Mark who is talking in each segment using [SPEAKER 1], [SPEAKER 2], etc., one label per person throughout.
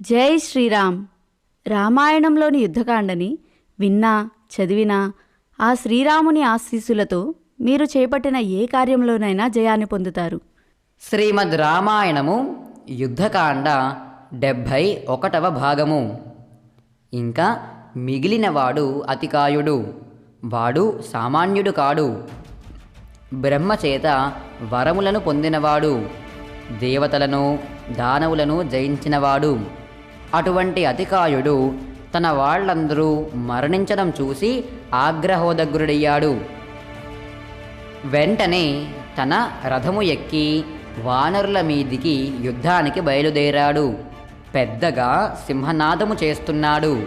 [SPEAKER 1] జై శ్రీరామ్. రామాయణంలోని యుద్ధకాండని విన్నా చదివినా ఆ శ్రీరాముని ఆశీస్సులతో మీరు చేపట్టిన ఏ కార్యంలోనైనా జయాన్ని పొందుతారు.
[SPEAKER 2] శ్రీమద్ రామాయణము యుద్ధకాండ డెబ్భై ఒకటవ భాగము. ఇంకా మిగిలినవాడు అతికాయుడు వాడు సామాన్యుడు కాడు. బ్రహ్మచేత వరములను పొందినవాడు దేవతలను దానవులను జయించినవాడు. అటువంటి అతికాయుడు తన వాళ్ళందరూ మరణించడం చూసి ఆగ్రహోదగ్రుడయ్యాడు వెంటనే తన రథము ఎక్కి వానరుల మీదికి యుద్ధానికి బయలుదేరాడు. పెద్దగా సింహనాదము చేస్తున్నాడు.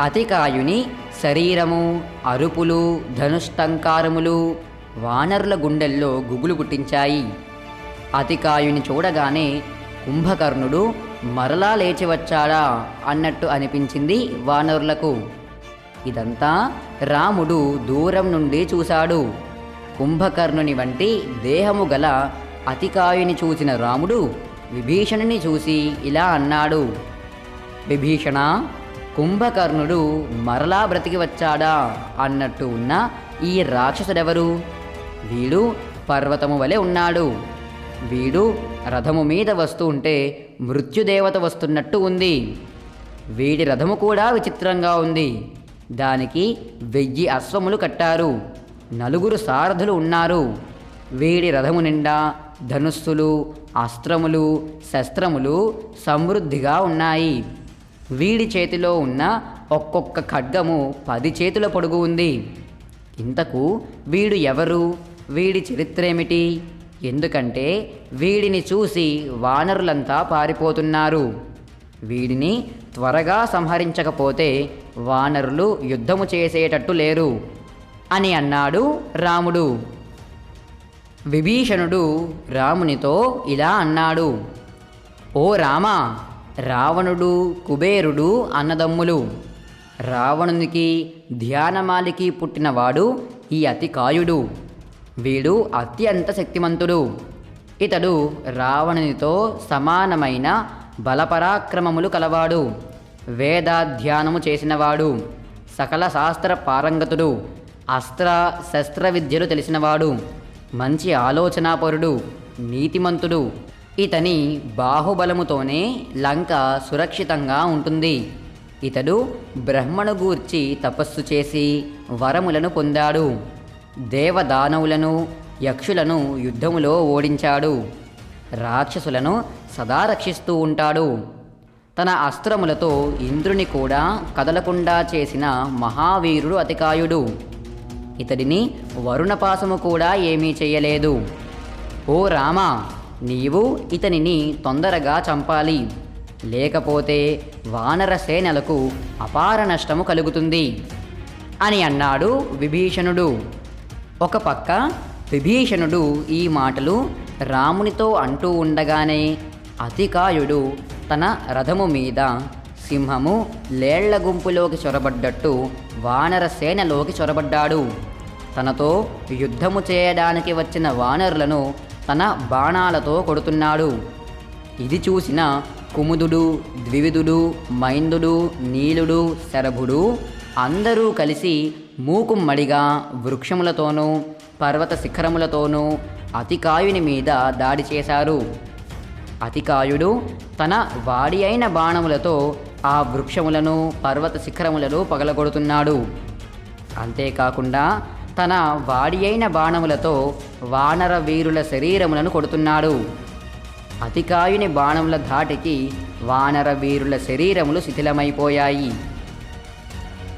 [SPEAKER 2] అతికాయుని శరీరము అరుపులు ధనుష్టంకారములు వానరుల గుండెల్లో గుగులు పుట్టించాయి. అతికాయుని చూడగానే కుంభకర్ణుడు మరలా లేచి వచ్చాడా అన్నట్టు అనిపించింది వానరులకు. ఇదంతా రాముడు దూరం నుండి చూశాడు. కుంభకర్ణుని వంటి దేహము గల అతికాయుని చూసిన రాముడు విభీషణుని చూసి ఇలా అన్నాడు. విభీషణ కుంభకర్ణుడు మరలా బ్రతికి వచ్చాడా అన్నట్టు ఉన్న ఈ రాక్షసుడెవరు? వీడు పర్వతము వలె ఉన్నాడు. వీడు రథము మీద వస్తూ ఉంటే మృత్యుదేవత వస్తున్నట్టు ఉంది. వీడి రథము కూడా విచిత్రంగా ఉంది. దానికి వెయ్యి అశ్వములు కట్టారు. నలుగురు సారథులు ఉన్నారు. వీడి రథము నిండా ధనుస్సులు అస్త్రములు శస్త్రములు సమృద్ధిగా ఉన్నాయి. వీడి చేతిలో ఉన్న ఒక్కొక్క ఖడ్గము పది చేతుల పొడుగు ఉంది. ఇంతకు వీడు ఎవరు? వీడి చరిత్ర ఏమిటి ఎందుకంటే వీడిని చూసి వానరులంతా పారిపోతున్నారు. వీడిని త్వరగా సంహరించకపోతే వానరులు యుద్ధము చేసేటట్టు లేరు అని అన్నాడు రాముడు. విభీషణుడు రామునితో ఇలా అన్నాడు ఓ రామ రావణుడు కుబేరుడు అన్నదమ్ములు రావణునికి ధ్యానమాలికి పుట్టినవాడు ఈ అతికాయుడు. వీడు అత్యంత శక్తిమంతుడు. ఇతడు రావణునితో సమానమైన బలపరాక్రమములు కలవాడు. వేదాధ్యానము చేసినవాడు. సకల శాస్త్ర పారంగతుడు. అస్త్ర శస్త్ర విద్యలు తెలిసినవాడు. మంచి ఆలోచనాపరుడు. నీతిమంతుడు. ఇతని బాహుబలముతోనే లంక సురక్షితంగా ఉంటుంది. ఇతడు బ్రహ్మను గూర్చి తపస్సు చేసి వరములను పొందాడు. దేవదానవులను యక్షులను యుద్ధములో ఓడించాడు. రాక్షసులను సదా రక్షిస్తూ ఉంటాడు. తన అస్త్రములతో ఇంద్రుని కూడా కదలకుండా చేసిన మహావీరుడు అతికాయుడు. ఇతడిని వరుణపాసము కూడా ఏమీ చేయలేదు. ఓ రామా నీవు ఇతనిని తొందరగా చంపాలి. లేకపోతే వానర సేనలకు అపార నష్టము కలుగుతుంది. అని అన్నాడు విభీషణుడు. ఒక పక్క విభీషణుడు ఈ మాటలు రామునితో అంటూ ఉండగానే అతికాయుడు తన రథము మీద సింహము లేళ్ళ గుంపులోకి చొరబడ్డట్టు వానర సేనలోకి చొరబడ్డాడు. తనతో యుద్ధము చేయడానికి వచ్చిన వానరులను తన బాణాలతో కొడుతున్నాడు. ఇది చూసిన కుముదుడు ద్వివిధుడు మైందుడు నీలుడు శరభుడు అందరూ కలిసి మూకుమ్మడిగా వృక్షములతోనూ పర్వత శిఖరములతోనూ అతికాయుని మీద దాడి చేశారు. అతికాయుడు తన వాడి అయిన బాణములతో ఆ వృక్షములను పర్వత శిఖరములను పగలగొడుతున్నాడు. అంతేకాకుండా తన వాడి అయిన బాణములతో వానర వీరుల శరీరములను కొడుతున్నాడు. అతికాయుని బాణముల ధాటికి వానర వీరుల శరీరములు శిథిలమైపోయాయి.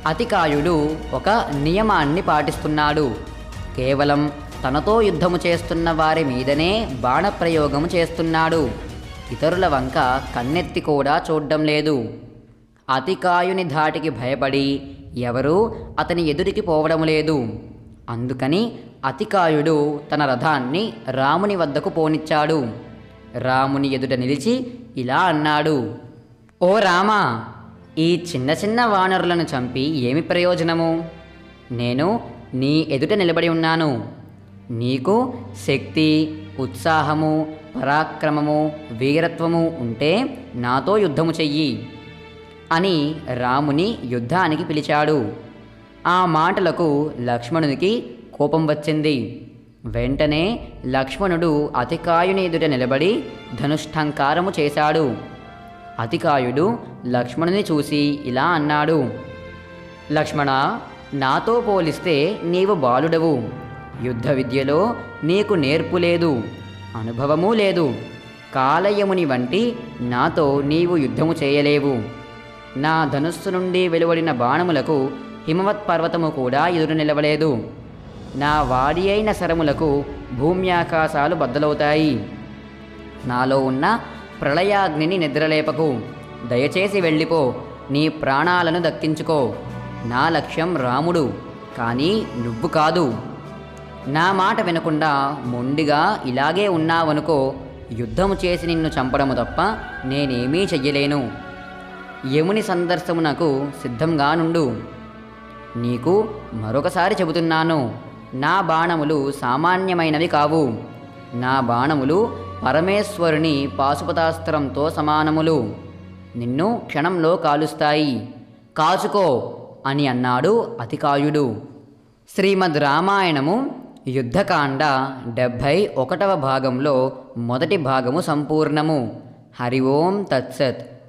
[SPEAKER 2] అతికాయుడు ఒక నియమాన్ని పాటిస్తున్నాడు. కేవలం తనతో యుద్ధము చేస్తున్న వారి మీదనే బాణప్రయోగము చేస్తున్నాడు. ఇతరుల వంక కన్నెత్తి కూడా చూడ్డం లేదు. అతికాయుని ధాటికి భయపడి ఎవరూ అతని ఎదురికి పోవడం లేదు. అందుకని అతికాయుడు తన రథాన్ని రాముని వద్దకు పోనిచ్చాడు. రాముని ఎదుట నిలిచి ఇలా అన్నాడు ఓ రామా ఈ చిన్న చిన్న వానరులను చంపి ఏమి ప్రయోజనము? నేను నీ ఎదుట నిలబడి ఉన్నాను. నీకు శక్తి ఉత్సాహము పరాక్రమము వీరత్వము ఉంటే నాతో యుద్ధము చెయ్యి అని రాముని యుద్ధానికి పిలిచాడు. ఆ మాటలకు లక్ష్మణునికి కోపం వచ్చింది. వెంటనే లక్ష్మణుడు అతికాయుని ఎదుట నిలబడి ధనుష్టంకారము చేశాడు. అతికాయుడు లక్ష్మణుని చూసి ఇలా అన్నాడు. లక్ష్మణ నాతో పోలిస్తే నీవు బాలుడవు. యుద్ధ విద్యలో నీకు నేర్పు లేదు అనుభవము లేదు. కాలయముని వంటి నాతో నీవు యుద్ధము చేయలేవు. నా ధనుస్సు నుండి వెలువడిన బాణములకు హిమవత్ పర్వతము కూడా ఎదురు నిలవలేదు. నా వాడి అయిన శరములకు భూమ్యాకాశాలు బద్దలవుతాయి. నాలో ఉన్న ప్రళయాగ్నిని నిద్రలేపకు. దయచేసి వెళ్ళిపో. నీ ప్రాణాలను దక్కించుకో. నా లక్ష్యం రాముడు కానీ నువ్వు కాదు. నా మాట వినకుండా మొండిగా ఇలాగే ఉన్నావనుకో యుద్ధము చేసి నిన్ను చంపడము తప్ప నేనేమీ చెయ్యలేను. యముని సందర్శమునకు సిద్ధంగా నుండు. నీకు మరొకసారి చెబుతున్నాను నా బాణములు సామాన్యమైనవి కావు. నా బాణములు పరమేశ్వరుని పాశుపతాస్త్రంతో సమానములు. నిన్ను క్షణంలో కాలుస్తాయి. కాచుకో అని అన్నాడు అతికాయుడు. శ్రీమద్ రామాయణము యుద్ధకాండ డెబ్భై ఒకటవ భాగంలో మొదటి భాగము సంపూర్ణము. హరి ఓం తత్సత్.